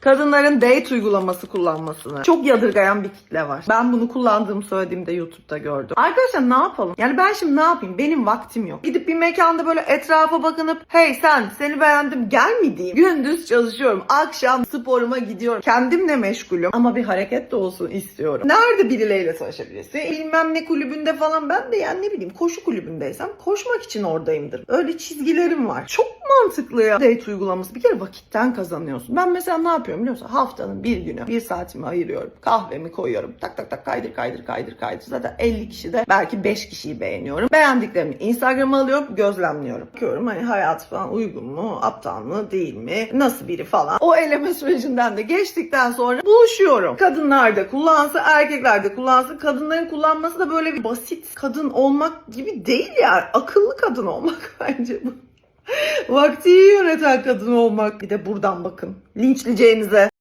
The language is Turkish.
Kadınların date uygulaması kullanmasını çok yadırgayan bir kitle var. Ben bunu kullandığımı söylediğimde YouTube'da gördüm. Arkadaşlar ne yapalım? Yani ben şimdi ne yapayım? Benim vaktim yok. Gidip bir mekanda böyle etrafa bakınıp hey sen seni beğendim gel mi diyeyim. Gündüz çalışıyorum. Akşam sporuma gidiyorum. Kendimle meşgulüm. Ama bir hareket de olsun istiyorum. Nerede birileriyle tanışabilirsin? Bilmem ne kulübünde falan. Ben de yani ne bileyim koşu kulübündeysem koşmak için oradayımdır. Öyle çizgilerim var. Çok mantıklı ya. Date uygulaması. Bir kere vakitten kazanıyorsun. Ben mesela ne yapıyorum biliyor musun? Haftanın bir günü bir saatimi ayırıyorum. Kahvemi koyuyorum. Tak tak tak kaydır kaydır kaydır kaydır. Zaten 50 kişi de belki 5 kişiyi beğeniyorum. Beğendiklerimi Instagram'a alıyorum. Gözlemliyorum. Bakıyorum hani hayat falan uygun mu? Aptal mı? Değil mi? Nasıl biri falan. O eleme sürecinden de geçtikten sonra buluşuyorum. Kadınlar da kullansın, erkekler de kullansın. Kadınların kullanması da böyle bir basit kadın olmak gibi değil yani. Akıllı kadın olmak bence bu. Vakti iyi yöneten kadın olmak. Bir de buradan bakın. Linçleyeceğinize.